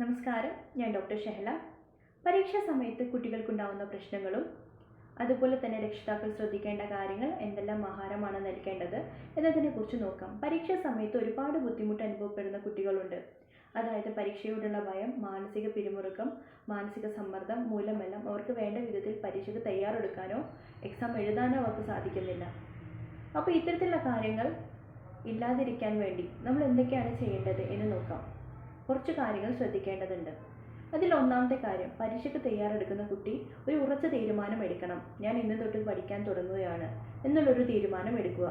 നമസ്കാരം. ഞാൻ ഡോക്ടർ ഷെഹല. പരീക്ഷാ സമയത്ത് കുട്ടികൾക്കുണ്ടാവുന്ന പ്രശ്നങ്ങളും അതുപോലെ തന്നെ രക്ഷിതാക്കൾ ശ്രദ്ധിക്കേണ്ട കാര്യങ്ങൾ എന്തെല്ലാം ആഹാരമാണ് നൽകേണ്ടത് എന്നതിനെക്കുറിച്ച് നോക്കാം. പരീക്ഷാ സമയത്ത് ഒരുപാട് ബുദ്ധിമുട്ട് അനുഭവപ്പെടുന്ന കുട്ടികളുണ്ട്. അതായത് പരീക്ഷയോടുള്ള ഭയം മാനസിക പിരിമുറുക്കം മാനസിക സമ്മർദ്ദം മൂലമെല്ലാം അവർക്ക് വേണ്ട വിധത്തിൽ പരീക്ഷയ്ക്ക് തയ്യാറെടുക്കാനോ എക്സാം എഴുതാനോ അവർക്ക് സാധിക്കുന്നില്ല. അപ്പോൾ ഇത്തരത്തിലുള്ള കാര്യങ്ങൾ ഇല്ലാതിരിക്കാൻ വേണ്ടി നമ്മൾ എന്തൊക്കെയാണ് ചെയ്യേണ്ടത് എന്ന് നോക്കാം. കുറച്ച് കാര്യങ്ങൾ ശ്രദ്ധിക്കേണ്ടതുണ്ട്. അതിൽ ഒന്നാമത്തെ കാര്യം പരീക്ഷയ്ക്ക് തയ്യാറെടുക്കുന്ന കുട്ടി ഒരു ഉറച്ച തീരുമാനം എടുക്കണം. ഞാൻ ഇന്ന് തൊട്ട് പഠിക്കാൻ തുടങ്ങുകയാണ് എന്നുള്ളൊരു തീരുമാനം എടുക്കുക.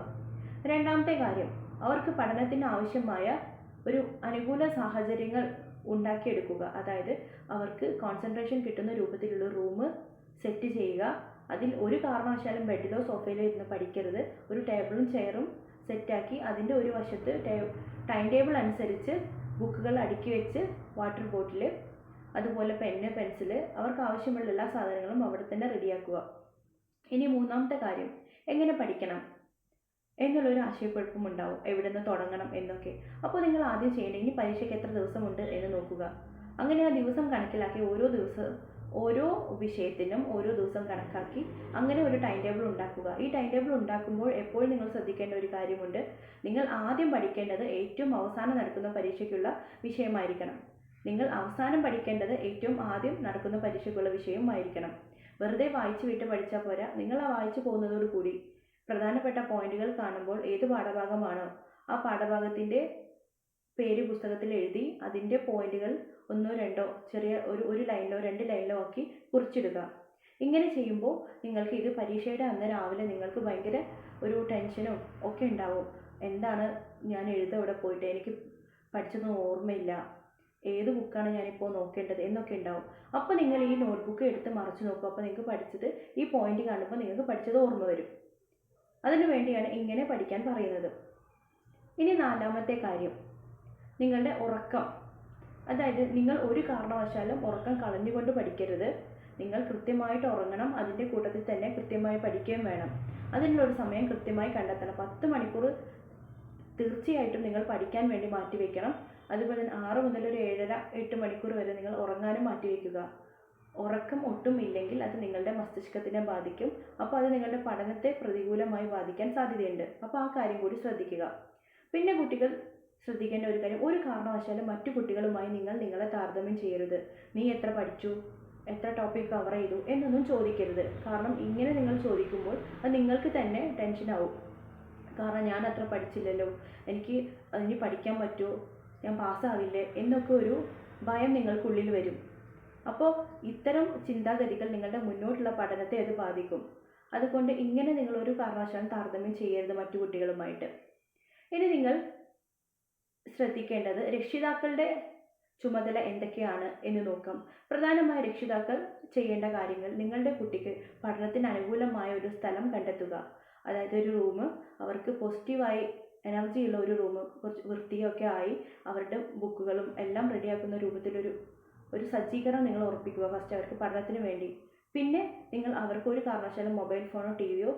രണ്ടാമത്തെ കാര്യം അവർക്ക് പഠനത്തിന് ആവശ്യമായ ഒരു അനുകൂല സാഹചര്യങ്ങൾ ഉണ്ടാക്കിയെടുക്കുക. അതായത് അവർക്ക് കോൺസെൻട്രേഷൻ കിട്ടുന്ന രൂപത്തിലുള്ള റൂം സെറ്റ് ചെയ്യുക. അതിൽ ഒരു കാരണവശാലും ബെഡിലോ സോഫയിലോ ഇരുന്ന് പഠിക്കരുത്. ഒരു ടേബിളും ചെയറും സെറ്റാക്കി അതിന്റെ ഒരു വശത്ത് ടൈം ടേബിൾ അനുസരിച്ച് ബുക്കുകൾ അടുക്കി വെച്ച് വാട്ടർ ബോട്ടിൽ അതുപോലെ പെന്ന് പെൻസിൽ അവർക്ക് ആവശ്യമുള്ള എല്ലാ സാധനങ്ങളും അവിടെ തന്നെ റെഡിയാക്കുക ഇനി മൂന്നാമത്തെ കാര്യം എങ്ങനെ പഠിക്കണം എന്നുള്ളൊരു ആശയക്കുഴപ്പം ഉണ്ടാവും. എവിടെ നിന്ന് തുടങ്ങണം എന്നൊക്കെ. അപ്പോൾ നിങ്ങൾ ആദ്യം ചെയ്യേണ്ടത് ഇനി പരീക്ഷയ്ക്ക് എത്ര ദിവസമുണ്ട് എന്ന് നോക്കുക. അങ്ങനെ ആ ദിവസം കണക്കിലാക്കി ഓരോ ദിവസം ഓരോ വിഷയത്തിനും ഓരോ ദിവസം കണക്കാക്കി അങ്ങനെ ഒരു ടൈം ടേബിൾ ഉണ്ടാക്കുക. ഈ ടൈം ടേബിൾ ഉണ്ടാക്കുമ്പോൾ എപ്പോഴും നിങ്ങൾ ശ്രദ്ധിക്കേണ്ട ഒരു കാര്യമുണ്ട്? നിങ്ങൾ ആദ്യം പഠിക്കേണ്ടത് ഏറ്റവും അവസാനം നടക്കുന്ന പരീക്ഷയ്ക്കുള്ള വിഷയമായിരിക്കണം. നിങ്ങൾ അവസാനം പഠിക്കേണ്ടത് ഏറ്റവും ആദ്യം നടക്കുന്ന പരീക്ഷയ്ക്കുള്ള വിഷയമായിരിക്കണം. വെറുതെ വായിച്ചു വിട്ട് പഠിച്ചാൽ പോരാ. നിങ്ങൾ ആ വായിച്ചു പോകുന്നതോടുകൂടി പ്രധാനപ്പെട്ട പോയിന്റുകൾ കാണുമ്പോൾ ഏത് പാഠഭാഗമാണോ ആ പാഠഭാഗത്തിന്റെ പേര് പുസ്തകത്തിൽ എഴുതി അതിന്റെ പോയിന്റുകൾ ഒന്നോ രണ്ടോ ചെറിയ ഒരു ഒരു ലൈനിലോ രണ്ട് ലൈനിലോ ആക്കി കുറിച്ചിടുക. ഇങ്ങനെ ചെയ്യുമ്പോൾ നിങ്ങൾക്ക് ഇത് പരീക്ഷയുടെ അന്ന് രാവിലെ നിങ്ങൾക്ക് ഭയങ്കര ഒരു ടെൻഷനും ഒക്കെ ഉണ്ടാവും. എന്താണ് ഞാൻ എഴുതുക ഇവിടെ പോയിട്ട്? എനിക്ക് പഠിച്ചതൊന്നും ഓർമ്മയില്ല. ഏത് ബുക്കാണ് ഞാനിപ്പോൾ നോക്കേണ്ടത്? എന്നൊക്കെ ഉണ്ടാവും. അപ്പോൾ നിങ്ങൾ ഈ നോട്ട്ബുക്ക് എടുത്ത് മറിച്ച് നോക്കും അപ്പോൾ നിങ്ങൾക്ക് പഠിച്ചത് ഈ പോയിന്റ് കാണുമ്പോൾ നിങ്ങൾക്ക് പഠിച്ചത് ഓർമ്മ വരും. അതിനു വേണ്ടിയാണ് ഇങ്ങനെ പഠിക്കാൻ പറയുന്നത്. ഇനി നാലാമത്തെ കാര്യം. നിങ്ങളുടെ ഉറക്കം. അതായത് നിങ്ങൾ ഒരു കാരണവശാലും ഉറക്കം കളഞ്ഞുകൊണ്ട് പഠിക്കരുത്. നിങ്ങൾ കൃത്യമായിട്ട് ഉറങ്ങണം അതിന്റെ കൂട്ടത്തിൽ തന്നെ കൃത്യമായി പഠിക്കുകയും വേണം. അതിനുള്ള ഒരു സമയം കൃത്യമായി കണ്ടെത്തണം. പത്ത് മണിക്കൂർ തീർച്ചയായിട്ടും നിങ്ങൾ പഠിക്കാൻ വേണ്ടി മാറ്റി വെക്കണം. അതുപോലെ തന്നെ ആറ് മുതൽ ഒരു ഏഴര എട്ട് മണിക്കൂർ വരെ നിങ്ങൾ ഉറങ്ങാനും മാറ്റി വെക്കുക. ഉറക്കം ഒട്ടും ഇല്ലെങ്കിൽ അത് നിങ്ങളുടെ മസ്തിഷ്കത്തിനെ ബാധിക്കും. അപ്പോൾ അത് നിങ്ങളുടെ പഠനത്തെ പ്രതികൂലമായി ബാധിക്കാൻ സാധ്യതയുണ്ട്. അപ്പോൾ ആ കാര്യം കൂടി ശ്രദ്ധിക്കുക. പിന്നെ കുട്ടികൾ ശ്രദ്ധിക്കേണ്ട ഒരു കാര്യം. ഒരു കാരണവശാലും മറ്റു കുട്ടികളുമായി നിങ്ങൾ നിങ്ങളെ താരതമ്യം ചെയ്യരുത്. നീ എത്ര പഠിച്ചു? എത്ര ടോപ്പിക് കവർ ചെയ്തു? എന്നൊന്നും ചോദിക്കരുത്. കാരണം ഇങ്ങനെ നിങ്ങൾ ചോദിക്കുമ്പോൾ അത് നിങ്ങൾക്ക് തന്നെ ടെൻഷനാവും കാരണം ഞാൻ അത്ര പഠിച്ചില്ലല്ലോ. എനിക്ക് അതിന് പഠിക്കാൻ പറ്റുമോ ഞാൻ പാസ്സാവില്ലേ എന്നൊക്കെ ഒരു ഭയം നിങ്ങൾക്കുള്ളിൽ വരും. അപ്പോൾ ഇത്തരം ചിന്താഗതികൾ നിങ്ങളുടെ മുന്നോട്ടുള്ള പഠനത്തെ അത് ബാധിക്കും. അതുകൊണ്ട് ഇങ്ങനെ നിങ്ങളൊരു കാരണവശാലും താരതമ്യം ചെയ്യരുത് മറ്റു കുട്ടികളുമായിട്ട്. ഇനി നിങ്ങൾ ശ്രദ്ധിക്കേണ്ടത് രക്ഷിതാക്കളുടെ ചുമതല എന്തൊക്കെയാണ് എന്ന് നോക്കാം. പ്രധാനമായ രക്ഷിതാക്കൾ ചെയ്യേണ്ട കാര്യങ്ങൾ നിങ്ങളുടെ കുട്ടിക്ക് പഠനത്തിന് അനുകൂലമായ ഒരു സ്ഥലം കണ്ടെത്തുക. അതായത് ഒരു റൂം അവർക്ക് പോസിറ്റീവായി എനർജി ഉള്ള ഒരു റൂം കുറച്ച് വൃത്തിയൊക്കെ ആയി അവരുടെ ബുക്കുകളും എല്ലാം റെഡിയാക്കുന്ന രൂപത്തിലൊരു ഒരു സജ്ജീകരണം നിങ്ങൾ ഉറപ്പിക്കുക ഫസ്റ്റ് അവർക്ക് പഠനത്തിന് വേണ്ടി. പിന്നെ നിങ്ങൾ അവർക്ക് ഒരു കാരണവശാലും മൊബൈൽ ഫോണോ ടി വിയോ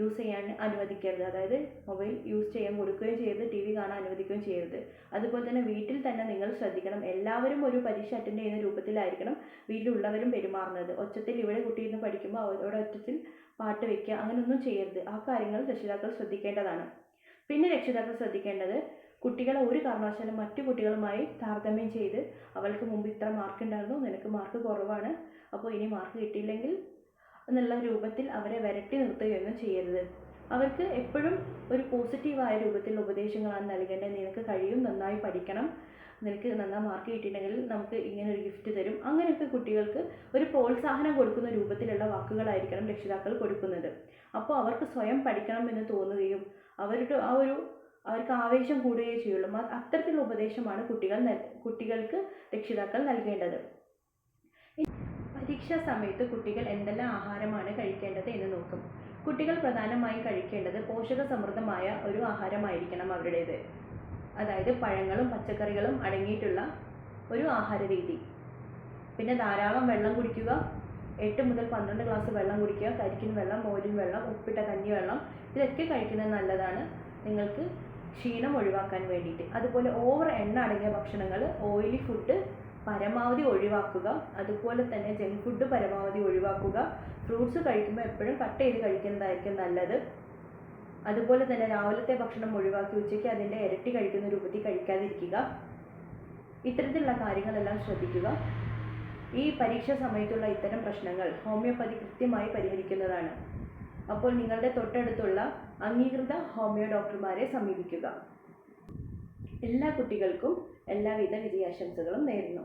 യൂസ് ചെയ്യാൻ അനുവദിക്കരുത്. അതായത് മൊബൈൽ യൂസ് ചെയ്യാൻ കൊടുക്കുകയും ചെയ്യരുത് ടി വി കാണാൻ അനുവദിക്കുകയും ചെയ്യരുത്. അതുപോലെ തന്നെ വീട്ടിൽ തന്നെ നിങ്ങൾ ശ്രദ്ധിക്കണം. എല്ലാവരും ഒരു പരീക്ഷ അറ്റൻഡ് ചെയ്യുന്ന രൂപത്തിലായിരിക്കണം വീട്ടിലുള്ളവരും പെരുമാറുന്നത്. ഒച്ചത്തിൽ ഇവിടെ കുട്ടി ഇരുന്ന് പഠിക്കുമ്പോൾ അവരുടെ ഒച്ചത്തിൽ പാട്ട് വെക്കുക അങ്ങനെയൊന്നും ചെയ്യരുത്. ആ കാര്യങ്ങൾ രക്ഷിതാക്കൾ ശ്രദ്ധിക്കേണ്ടതാണ്. പിന്നെ രക്ഷിതാക്കൾ ശ്രദ്ധിക്കേണ്ടത് കുട്ടികളെ ഒരു കാരണവശാലും മറ്റു കുട്ടികളുമായി താരതമ്യം ചെയ്ത് അവൾക്ക് മുമ്പ് ഇത്ര മാർക്ക് ഉണ്ടായിരുന്നു നിനക്ക് മാർക്ക് കുറവാണ്. അപ്പോൾ ഇനി മാർക്ക് കിട്ടിയില്ലെങ്കിൽ എന്നുള്ള രൂപത്തിൽ അവരെ വരട്ടി നിർത്തുകയൊന്നും ചെയ്യരുത്. അവർക്ക് എപ്പോഴും ഒരു പോസിറ്റീവായ രൂപത്തിലുള്ള ഉപദേശങ്ങളാണ് നൽകേണ്ടത്. നിനക്ക് കഴിയും നന്നായി പഠിക്കണം. നിനക്ക് നന്നായി മാർക്ക് കിട്ടിയിട്ടുണ്ടെങ്കിൽ നമുക്ക് ഇങ്ങനെ ഒരു ഗിഫ്റ്റ് തരും. അങ്ങനെയൊക്കെ കുട്ടികൾക്ക് ഒരു പ്രോത്സാഹനം കൊടുക്കുന്ന രൂപത്തിലുള്ള വാക്കുകളായിരിക്കണം രക്ഷിതാക്കൾ കൊടുക്കുന്നത്. അപ്പോൾ അവർക്ക് സ്വയം പഠിക്കണം എന്ന് തോന്നുകയും അവരുടെ ആ ഒരു അവർക്ക് ആവേശം കൂടുകയും ചെയ്യുള്ളൂ. അത്തരത്തിലുള്ള ഉപദേശമാണ് കുട്ടികൾ കുട്ടികൾക്ക് രക്ഷിതാക്കൾ നൽകേണ്ടത്. പരീക്ഷാ സമയത്ത് കുട്ടികൾ എന്തെല്ലാം ആഹാരമാണ് കഴിക്കേണ്ടത് എന്ന് നോക്കും. കുട്ടികൾ പ്രധാനമായും കഴിക്കേണ്ടത് പോഷക സമൃദ്ധമായ ഒരു ആഹാരമായിരിക്കണം അവരുടേത്. അതായത് പഴങ്ങളും പച്ചക്കറികളും അടങ്ങിയിട്ടുള്ള ഒരു ആഹാര രീതി പിന്നെ ധാരാളം വെള്ളം കുടിക്കുക. എട്ട് മുതൽ പന്ത്രണ്ട് ഗ്ലാസ് വെള്ളം കുടിക്കുക. കരിക്കിൻ വെള്ളം മോരിൻ വെള്ളം ഉപ്പിട്ട കഞ്ഞി വെള്ളം ഇതൊക്കെ കഴിക്കുന്നത് നല്ലതാണ്. നിങ്ങൾക്ക് ക്ഷീണം ഒഴിവാക്കാൻ വേണ്ടിയിട്ട്. അതുപോലെ ഓവർ എണ്ണ അടങ്ങിയ ഭക്ഷണങ്ങൾ ഓയിലി ഫുഡ് പരമാവധി ഒഴിവാക്കുക. അതുപോലെ തന്നെ ജങ്ക് ഫുഡ് പരമാവധി ഒഴിവാക്കുക. ഫ്രൂട്ട്സ് കഴിക്കുമ്പോൾ എപ്പോഴും കട്ട് ചെയ്ത് കഴിക്കുന്നതായിരിക്കും നല്ലത്. അതുപോലെ തന്നെ രാവിലത്തെ ഭക്ഷണം ഒഴിവാക്കി ഉച്ചയ്ക്ക് അതിന്റെ ഇരട്ടി കഴിക്കുന്ന രൂപത്തിൽ കഴിക്കാതിരിക്കുക. ഇത്തരത്തിലുള്ള കാര്യങ്ങളെല്ലാം ശ്രദ്ധിക്കുക. ഈ പരീക്ഷ സമയത്തുള്ള ഇത്തരം പ്രശ്നങ്ങൾ ഹോമിയോപ്പതി കൃത്യമായി പരിഹരിക്കുന്നതാണ്. അപ്പോൾ നിങ്ങളുടെ തൊട്ടടുത്തുള്ള അംഗീകൃത ഹോമിയോ ഡോക്ടർമാരെ സമീപിക്കുക. എല്ലാ കുട്ടികൾക്കും എല്ലാവിധ വിജയാശംസകളും നേരുന്നു.